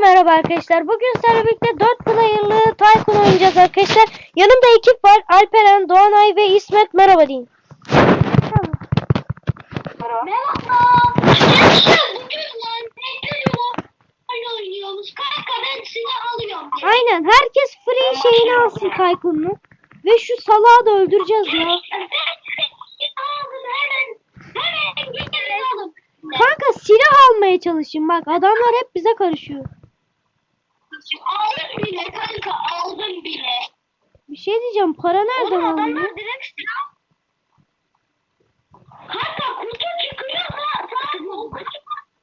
merhaba arkadaşlar. Bugün sizlerle birlikte 4 player'lı Tycoon oynayacağız arkadaşlar. Yanımda ekip var. Alperen, Doğanay ve İsmet merhaba deyin. Merhaba. Arkadaşlar bugün lanetli oyun oynuyoruz. Kanka ben silah alıyorum. diye. Aynen herkes free şeyini alsın Tycoon'unu. Ve şu salağı da öldüreceğiz ya. Kanka silah almaya çalışın bak adamlar hep bize karışıyor. Aldım bile kanka aldım bile. Bir şey diyeceğim para nereden Oğlum alınıyor? adamlar direkt silah. Kanka kutu çıkıyor ha. Kanka o kutu.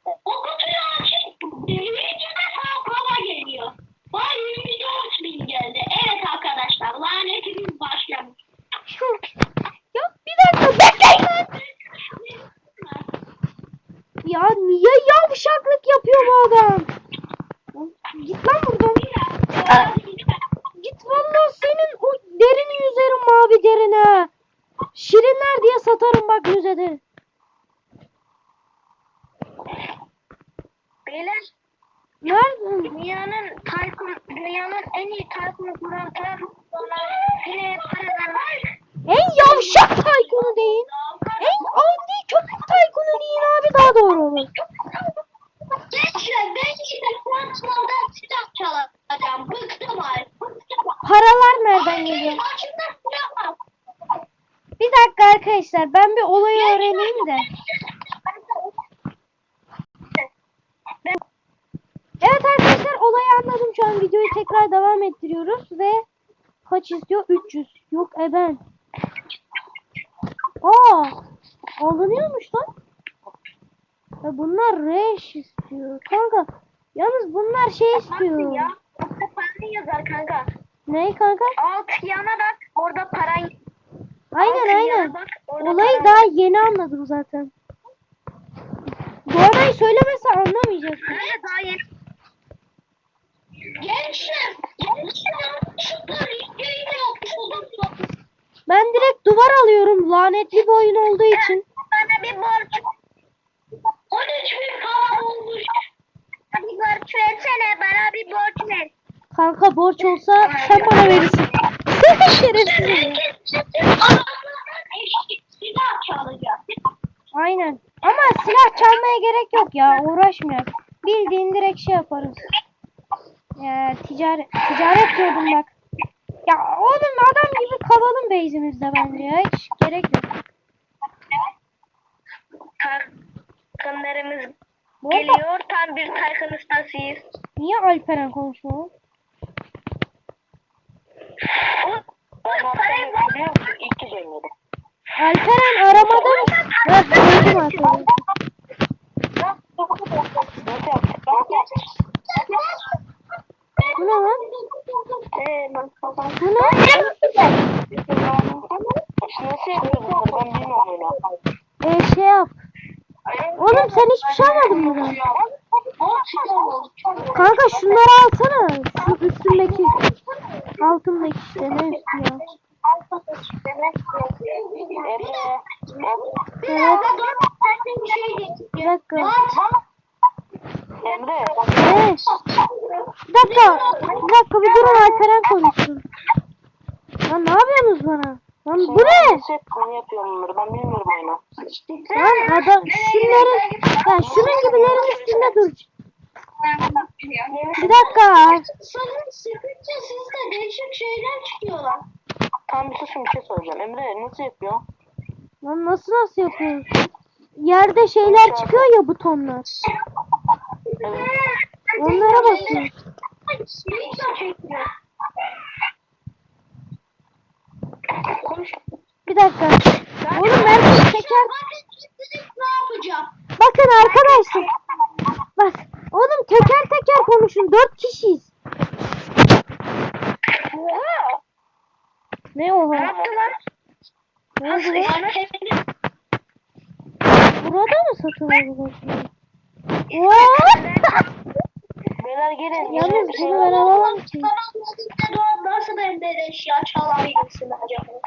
O kutuyu açıp yüzüne sağ kova geliyor. Vay yüzüne bin geldi. Evet arkadaşlar lanetimiz başlamış. ya bir dakika bekleyin lan. Ya niye yavşaklık yapıyor bu adam? Git lan buradan. Git vallahi senin o derini yüzerim mavi derine. Şirinler diye satarım bak müzede. Beyler Nerede? dünyanın Tayfun, dünyanın en iyi Tayfun'u kuran Tayfun yine paralar var. En yavşak taykunu deyin. En adi köpek taykunu deyin abi daha doğru olur. Gençler ben şimdi Fransızlardan silah çalacağım. Bıktım artık. Bıktım. Paralar nereden geliyor? Başımda silah var. Bir dakika arkadaşlar ben bir olayı öğreneyim de. Evet arkadaşlar olayı anladım şu an videoyu tekrar devam ettiriyoruz ve kaç istiyor? 300. Yok e ben. Aa alınıyormuş lan. Ya bunlar reş istiyor. Kanka yalnız bunlar şey istiyor. Ya, orada para yazar kanka. Ne kanka? Alt yana bak orada para Aynen Altı aynen. bak, Olayı para daha yeni anladım zaten. Doğanay söylemese anlamayacaksın. Hayır daha yeni. Gençler, gençler şunları. Ben direkt duvar alıyorum lanetli bir oyun olduğu için. Bana bir borç. 13 bin falan olmuş. Bir borç versene bana bir borç ver. Kanka borç olsa sen bana verirsin. Şerefsiz. Aynen. Ama silah çalmaya gerek yok ya. Uğraşmıyor. Bildiğin direkt şey yaparız. Ya, ticaret, ticaret diyordum bak. Ya oğlum adam gibi kalalım base'imizde bence ya. Hiç gerek yok. Arada geliyor. Tam bir Taycan ustasıyız. niye Alperen oynadım. Alperen aramada mı? Evet gördüm Alperen'i. Nasıl yaptık? Bu ne lan? Ee, Bu ne? Nasıl yapıyor bunları? Ben bilmiyorum oyunu. Ee, şey yap. Oğlum sen hiçbir şey almadın mı lan? Kanka şunları alsana. Şu üstündeki. Altındaki işte ne üstü ya. Evet. Bir dakika. Emre. Evet. Bir dakika. Bir dakika bir durun Alperen konuşsun. Lan ne yapıyorsunuz bana? Lan bu ne? Nasıl yaptığını yapıyorum bunları? Ben bilmiyorum oyunu. Lan adam şunların ya şunun gibilerin üstünde dur. Bir dakika. Sanırım sıkınca sizde değişik şeyler çıkıyorlar. Tam bir susun bir şey soracağım. Emre nasıl yapıyor? Lan nasıl nasıl yapıyoruz? Yerde şeyler çıkıyor ya butonlar. Evet. Onlara basıyoruz. Konuş. Bir dakika. Oğlum herkes teker. Ne yapacağım? Bakın arkadaşlar. Bak. Oğlum teker teker konuşun. Dört kişiyiz. Ne oha? Ne yaptılar? Ne oldu? Burada mı satılıyor? Beyler gelin. Yalnız bir şey bunu var. ben alamam ki. Nasıl bende eşya çalabilirsin acaba?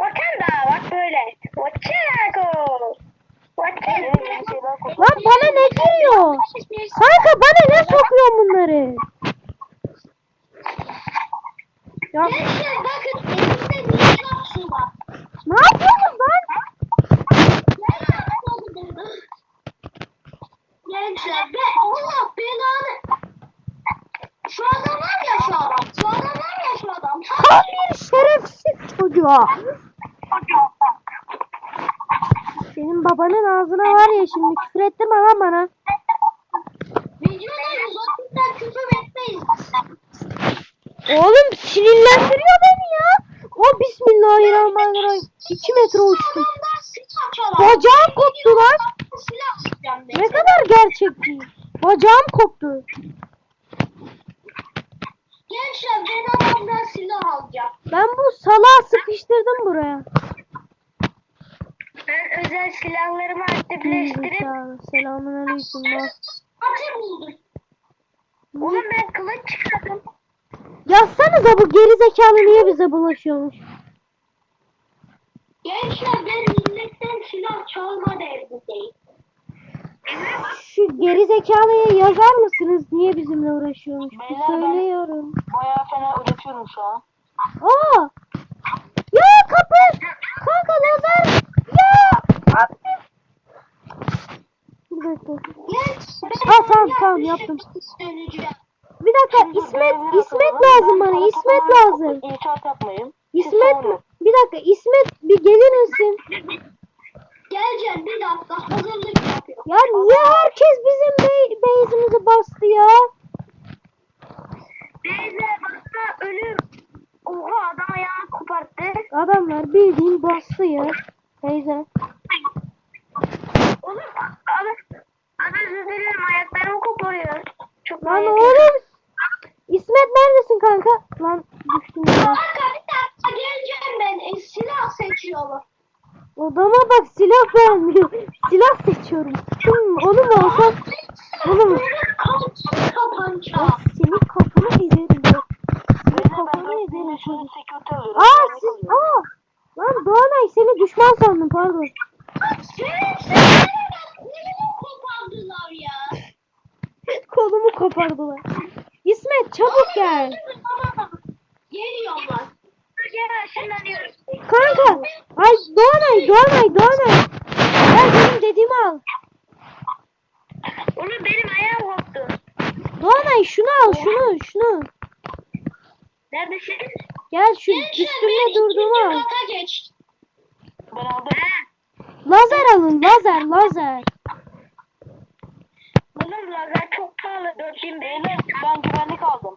Bakın da bak böyle. Koydum. Lan bana ne giriyor? Kanka bana ne sokuyorsun bunları? Ya Gençler bakın elimde bir su var. ne yapıyorsun lan? Gençler be Allah belanı. Şu adam var ya şu adam. Şu adam var ya şu adam. Tam bir çocuğa. Senin babanın ağzına var ya şimdi küfür ettirme lan bana. Videoda 130'dan küfür etmeyiz. Oğlum sinirlendiriyor beni ya. O bismillahirrahmanirrahim. 2 metre çalar. Bacağım koptu lan. Ne kadar gerçekçi. Bacağım koptu. Gençler ben adamdan silah alacağım. Ben bu salağı sıkıştırdım buraya. Ben özel silahlarımı aktifleştirip Selamun aleyküm. Atı buldum. Oğlum ben kılıç çıkardım. Yazsanıza bu gerizekalı niye bize bulaşıyormuş? Gençler ben milletten silah çalma derdindeyim. Şu gerizekalıya yazar mısınız niye bizimle uğraşıyormuş? Bir Beyler ben- söylüyorum. Bayağı fena üretiyorum şu an. Aa! Ya kapı! Kanka lazer! Ya! Abi! Bir dakika. Ha, tamam, tamam, yaptım. Bir dakika İsmet İsmet lazım bana İsmet lazım. İnşaat yapmayın. İsmet bir dakika İsmet bir gelir misin? Geleceğim bir dakika hazırlık yapıyorum. Ya niye herkes bizim bey base'imizi bastı ya? Beyler basta ölür. Oha adam ayağını koparttı. Adamlar bildiğin bastı ya. Teyze. Oğlum abi, abi özür dilerim ayaklarımı koparıyor. Çok Lan oğlum. İsmet neredesin kanka? Lan düştüm ya. Kanka bir dakika geleceğim ben. E, silah seçiyorum. Odama bak silah beğenmiyor. Silah seçiyorum. Hmm, onu mu alsam? Oğlum. Kalçak kapanca. Ya senin kafanı ezerim ya. Senin Beyler ben kafanı dört ezerim bin çocuk. security alıyorum. Aa Güvenlik siz alıyorum. aa. Lan Doğanay seni düşman sandım pardon. Senin sesini kopardılar ya. Kolumu kopardılar. İsmet çabuk gel. Geliyorlar. Gel ışınlanıyoruz. Kanka. Ay Doğanay Doğanay Doğanay. Gel benim dediğimi al. Oğlum benim ayağım koptu. Doğanay şunu al şunu şunu. Neredesin? Gel şu üstümde durduğumu al. kata geç. Ben aldım. Lazer alın lazer lazer. Oğlum lazer çok pahalı. 4000 Beyler ben güvenlik aldım.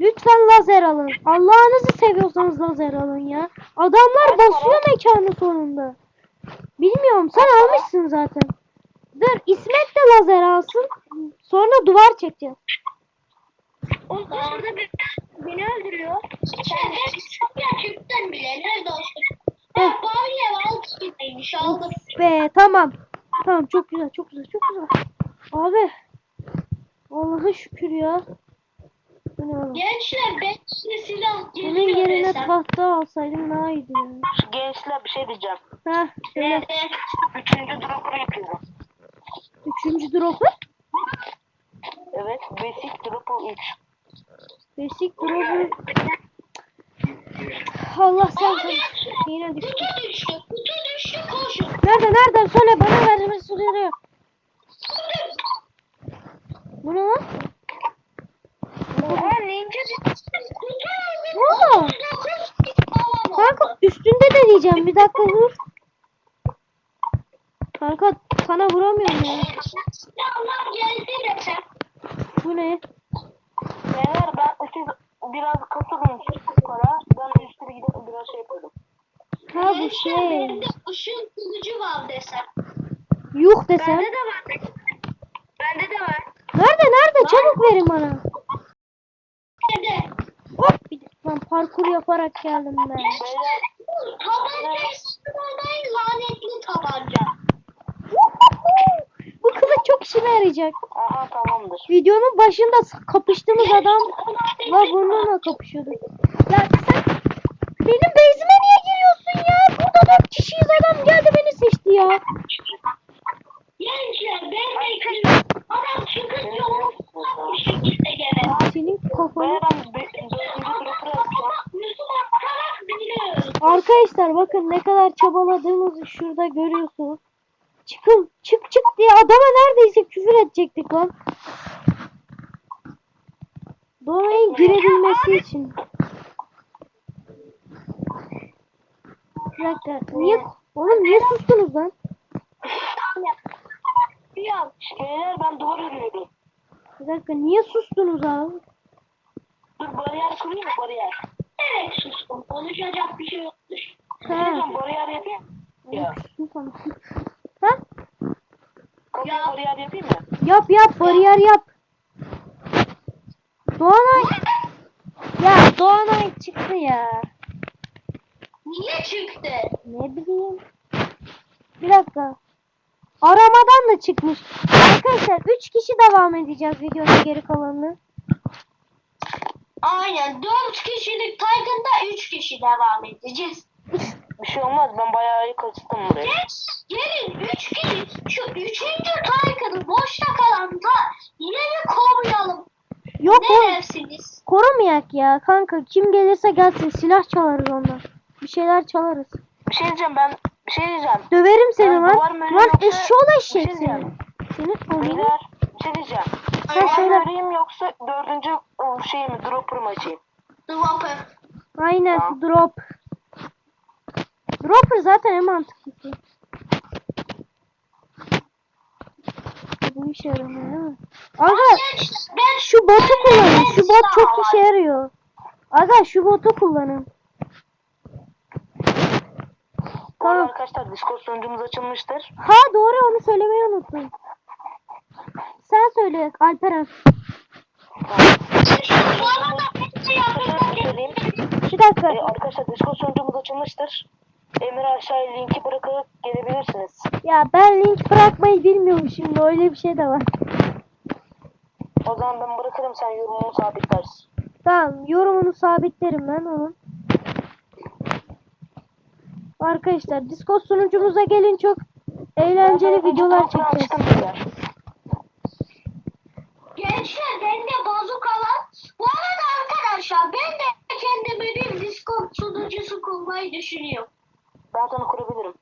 Lütfen lazer alın. Allah'ınızı seviyorsanız lazer alın ya. Adamlar basıyor mekanı sonunda. Bilmiyorum sen almışsın zaten. Dur İsmet de lazer alsın. Sonra duvar çekeceğiz. Oğlum şurada bir beni öldürüyor. Sen çok gerçekten bile nerede olsun? Heh. Ha bari ev alt gibiymiş aldım. Be tamam. Tamam çok güzel çok güzel çok güzel. Abi. Allah'a şükür ya. Gençler ben size silah Bunun geliyor yerine desem. tahta alsaydım daha iyiydi ya. Gençler bir şey diyeceğim. Heh söyle. Evet. Üçüncü drop'u yapıyorum. Üçüncü drop'u. Evet. Basic drop'u 3. Basic drop'u. Allah sen sen. Yine düştü. kutu düştü. Kutu düştü koşun. Nerede nerede söyle bana ver bir soruyor. Bu ne lan? Oha? Kanka üstünde de diyeceğim bir dakika dur. Kanka sana vuramıyorum ya. Bu ne? Beyler ben siz biraz kasılın para. Ben üstüne gidip biraz şey yapıyordum. Ha bu şey. Bende ışın kılıcı var desem. Yuh desem. Bende de var. Bende de var. Nerede nerede çabuk verin bana. Nerede? Hop bir de- lan parkur yaparak geldim ben. Gençler tabancayı sıkmadan lanetli tabanca. Bu kılıç çok işime yarayacak. Aha tamamdır. Videonun başında kapıştığımız adam la bununla kapışıyorduk. Ya sen benim base'ime niye giriyorsun ya? Burada dört kişiyiz adam geldi beni seçti ya. Gençler ben bekliyorum. Adam çıkınca onu şekilde. Senin kafanı. Arkadaşlar bakın ne kadar çabaladığımızı şurada görüyorsunuz. Çıkın çık çık diye adama neredeyse küfür edecektik lan. Doğayın girebilmesi için. Bir dakika. Niye? Oğlum niye sustunuz lan? Yok. Beyler ben duvar örüyorum. Bir dakika niye sustunuz abi? Dur bariyer kurayım mı bariyer? Evet sustum. Konuşacak bir şey yoktur. Ha. Bariyer yapayım. Ya. Bariyer yapayım mı? Yap yap bariyer yap. Doğanay. Ya Doğanay çıktı ya. Niye çıktı? Ne bileyim. Bir dakika. Aramadan da çıkmış. Arkadaşlar 3 kişi devam edeceğiz videonun geri kalanını. Aynen. 4 kişilik Titan'da 3 kişi devam edeceğiz. Bir şey olmaz ben bayağı iyi kaçtım buraya. Gelin 3 kişi şu 3. Titan'ı boşta kalan ta yine bir kovmayalım. Yok Ne o dersiniz? korumayak ya kanka. Kim gelirse gelsin silah çalarız ondan. Bir şeyler çalarız. Bir şey diyeceğim ben bir şey diyeceğim. Döverim seni lan. duvar mı Lan yoksa- eşşoğlu Bir eşek şey seni. diyeceğim. Seni oğlum. Beyler bir şey diyeceğim. Ben söyle. öreyim yoksa dördüncü ıı, şey mi dropper mı açayım? Dropper. Aynen Tamam. drop. Dropper zaten en mantıklısı. Bu işe yaramıyor değil mi? Aga şu botu kullanın. Şu bot çok işe yarıyor. Aga şu botu kullanın. Tamam. arkadaşlar Discord sunucumuz açılmıştır. Ha doğru onu söylemeyi unuttum. Sen söyle Alperen. arada şey söyleyeyim. Bir dakika. Ee, arkadaşlar Discord sunucumuz açılmıştır. Emir aşağıya linki bırakıp gelebilirsiniz. Ya ben link bırakmayı bilmiyorum şimdi öyle bir şey de var. O zaman ben bırakırım sen yorumunu sabitlersin. Tamam yorumunu sabitlerim ben onun. Arkadaşlar Discord sunucumuza gelin çok eğlenceli Ben videolar çekeceğiz. Gençler bende bazukalar. Bu arada arkadaşlar ben de kendime bir Discord sunucusu kurmayı düşünüyorum. Ben sana kurabilirim.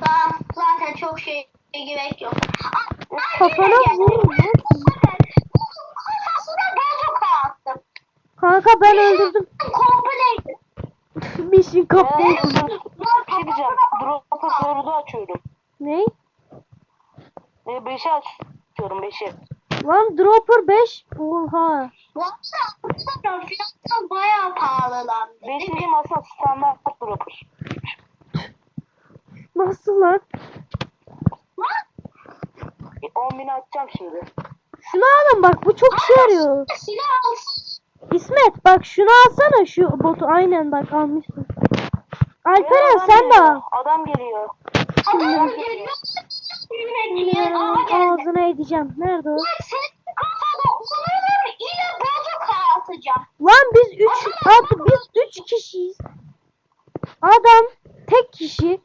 Daha zaten çok şey gerek yok. Kafana sefer Kafasına bazuka attım. Kanka ben öldürdüm. Kompleydi. Mission Ee, complete. bir şey diyeceğim. Dropper dördü açıyorum. Ne? Ee, beşi açıyorum beşi. Lan dropper 5. Oha. Yoksa fiyatı bayağı pahalılandı. diyeyim aslında standart dropper. Nasıl lan? E, 10 bini açacağım şimdi. Şunu alın bak bu çok işe yarıyor. Silah alsın. İsmet bak şunu alsana şu botu aynen bak almışsın. Alperen Adam sen de geliyor, al. Adam geliyor. Adam geliyor. Ağzına edeceğim. Nerede o? Lan senin kafada onun ile bazuka atacağım. Lan biz 3 artık biz 3 kişiyiz. Adam tek kişi.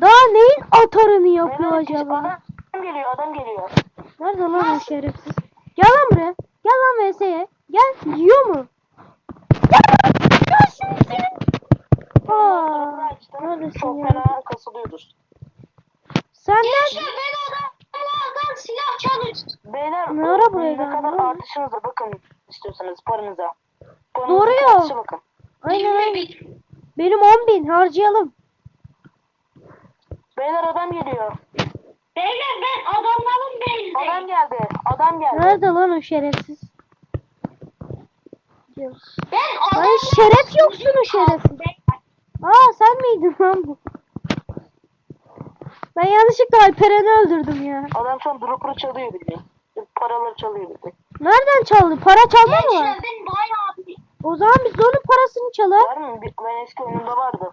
Daha neyin atarını yapıyor Beyler, acaba? Adam geliyor adam geliyor. Nerede lan o şerefsiz? Gel lan buraya. Gel lan VS'ye. Gel. Yiyor mu? Gel. Gel şimdi senin. Aa, Dropper'ı açtım. neredesin Çok ya? fena kasılıyoruz. Sen nerede? ben adamlardan silah çalıştım. Beyler Ne bu- ara buraya ne geldin kadar oğlum? artışınıza bakın istiyorsanız paranıza. Doğru ya. bakın. Aynen aynen. Bir- Benim 10 bin harcayalım. Beyler adam geliyor. Beyler ben adamların Adam bezdeyim. geldi. Adam geldi. Nerede lan o şerefsiz? Ben Lan adamların şeref yoksun o şerefsiz. Aa sen miydin lan bu? Ben yanlışlıkla Alperen'i öldürdüm ya. Adam şu an dropper'ı çalıyor bildiğin. Paraları çalıyor bildiğin. Nereden çaldı? Para çalma mı var? Gençler ben bayağı bir O zaman biz de onun parasını çalar. Var mı? Ben eski oyunumda vardı.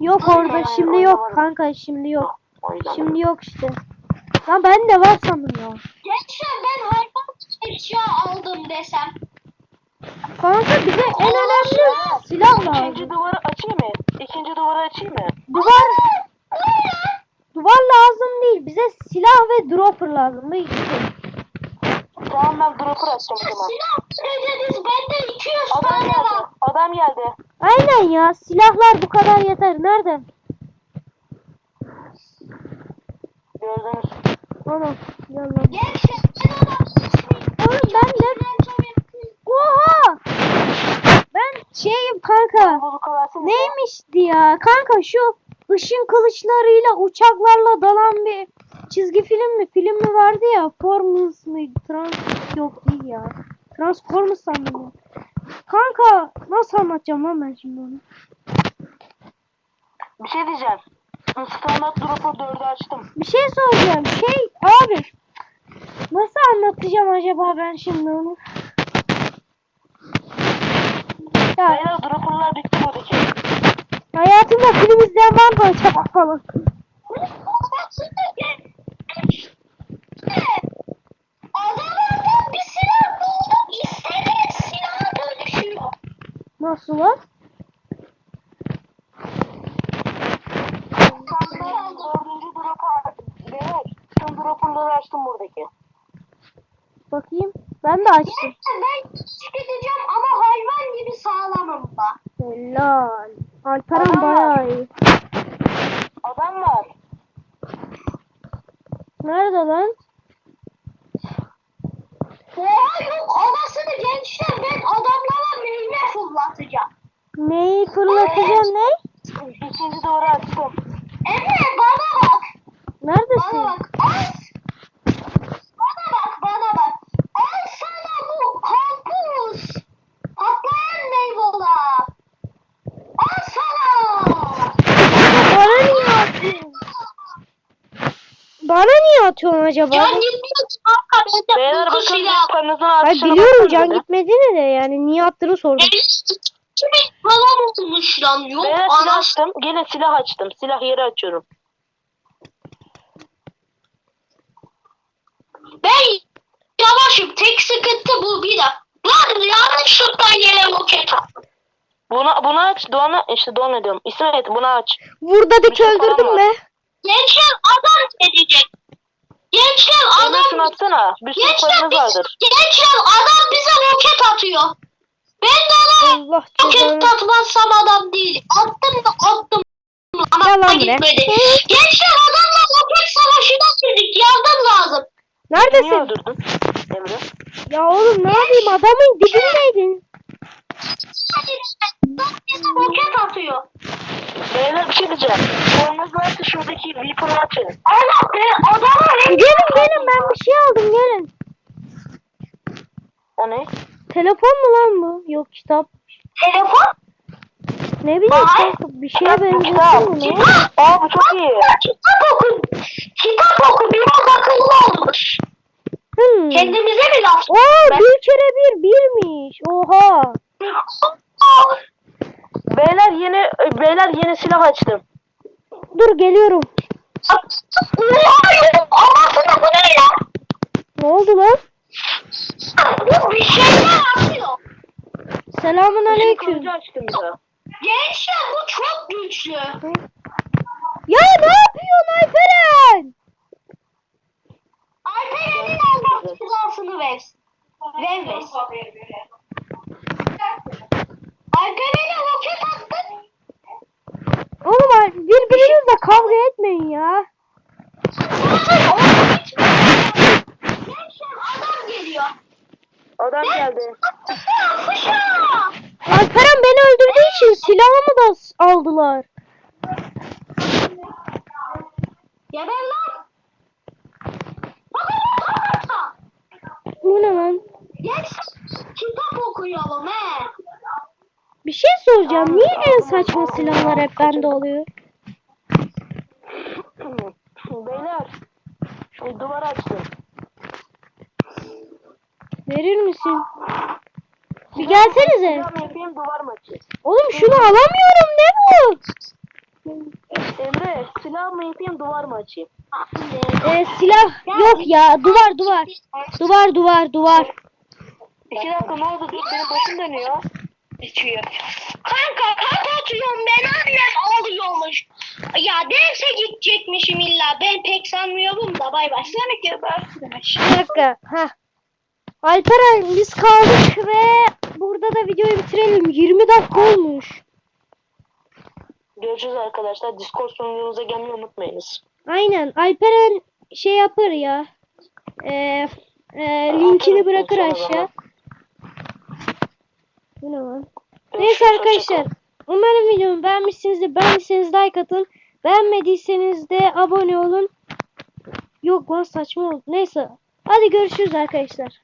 Yok orada şimdi yok kanka şimdi yok. Şimdi yok işte. Lan ben de var sandım ya. Gençler ben hayvan eşya aldım desem. Kanka bize en önemli silah İkinci lazım. duvarı açayım mı? İkinci duvarı açayım mı? Duvar duvar lazım değil. Bize silah ve dropper lazım. Bu ikisi. Tamam ben dropper açacağım o zaman. Silah ödediniz bende 200 Adam tane geldi. var. Adam geldi. Aynen ya. Silahlar bu kadar yeter. Nereden? Gördünüz. Anam. Yalan. Ben adam Oğlum ben de... Oha! Ben şeyim kanka. Neymişti ya? Kanka şu ışın kılıçlarıyla uçaklarla dalan bir çizgi film mi? Film mi vardı ya? Formuz muydu? Trans yok değil ya. Transformers sandım. Kanka nasıl anlatacağım lan ben şimdi onu? Bir şey diyeceğim. Standart dropper 4'ü açtım. Bir şey soracağım. Şey abi. Nasıl anlatacağım acaba ben şimdi onu? Ya Beyler dropperlar bitti buradaki. hayatımda film var mı acaba falan? Adamlardan bir silah buldum. Nasıl lan? Ben dördüncü dropper. Beyler tüm dropperları açtım buradaki. Bakayım. Ben de açtım. Neyse ben gideceğim ama hayvan gibi sağlamım da. Helal. Alperen bayağı iyi. Adam var. Nerede lan? Oha yok anasını gençler ben adamlara meyve fırlatacağım. Neyi fırlatacağım ne? İkinci doğru açtım. Emre bana bak. Bana bak. Al. Bana bak bana bak. Al sana bu kampus. Patlayan meyveler. Al sana. Bana niye atıyorsun? Bana niye atıyorsun acaba? Can gitmiyor ki kanka Beyler bu bakın lütfenizin Hayır artışına biliyorum can gitmediğini de yani niye attığını sordum. Kimi falan olmuş lan yok Beyler silah anasını. açtım. Gene silah açtım. Silah yeri açıyorum. Ben yavaşım tek sıkıntı bu bir de. Lan yanlışlıkla yere roket attım. Bunu, bunu aç. Doğan'a işte Doğan diyorum. İsmet bunu aç. Vurdadık Bir şey var. be. Gençler adam gelecek. Gençler adam atsana. Bir sürü Gençler, biz, vardır. gençler adam bize roket atıyor. Ben de ona Allah roket cezanı. atmazsam adam değil. Attım da attım. Ama Yalan gitmedi. Gençler adamla roket savaşına girdik. Yardım lazım. Niye Neredesin? öldürdün? Emre. Ya oğlum ne yapayım adamın dibindeydin. Roket atıyor. Beyler bir şey diyeceğim. Paramız varsa şuradaki Weapon'u açın. Allah be adamı Gelin gelin ben bir şey aldım gelin. O ne? Telefon mu lan bu? Yok kitap. Telefon. Ne bileyim Vay. kanka, bir şeye benziyor mu ne? Kitap. Aa bu çok iyi. Kitap oku. Kitap oku. Biraz akıllı olmuş. Hmm. Kendimize mi laf? Oo bir kere bir birmiş. Oha. Beyler yeni beyler yeni silah açtım. Dur geliyorum. Anasını bu ne ya? Ne oldu lan? Bir şeyler atıyor. Selamun aleyküm. Gençler bu çok güçlü. Ya ne yapıyorsun Alperen? Alperen'in Allah cezasını versin. Vermesin. Alperen'e roket attın. Oğlum birbirinizle kavga etmeyin ya. Adam geliyor. Adam geldi. Alperen beni öldürdüğü için silahımı da aldılar. Geber lan. Bakın bakın. Bu ne lan? Gençler kitap okuyalım he. Bir şey soracağım. Niye en saçma silahlar hep bende oluyor? Beyler. Şu duvar açtım. Verir misin? Bir gelsenize. Silah mı yapayım duvar mı açayım? Oğlum şunu alamıyorum ne bu? Emre silah mı yapayım duvar mı açayım? Ee, silah yok ya. Duvar duvar. Duvar duvar duvar. İki dakika ne oldu? Dur benim başım dönüyor. geçiyor. Kanka kanka oturuyorum ben annem ağlıyormuş. Ya derse gidecekmişim illa ben pek sanmıyorum da bay bay. Seni gebertmiş. Bir dakika. Heh. Alperen biz kaldık ve burada da videoyu bitirelim. 20 dakika olmuş. Görüşürüz arkadaşlar. Discord sunucumuza gelmeyi unutmayınız. Aynen. Alperen şey yapar ya. Ee, e, linkini bırakır aşağı. Bu ne lan? Neyse arkadaşlar. Umarım videomu beğenmişsinizdir. Beğendiyseniz like atın. Beğenmediyseniz de abone olun. Yok lan saçma oldu. Neyse. Hadi görüşürüz arkadaşlar.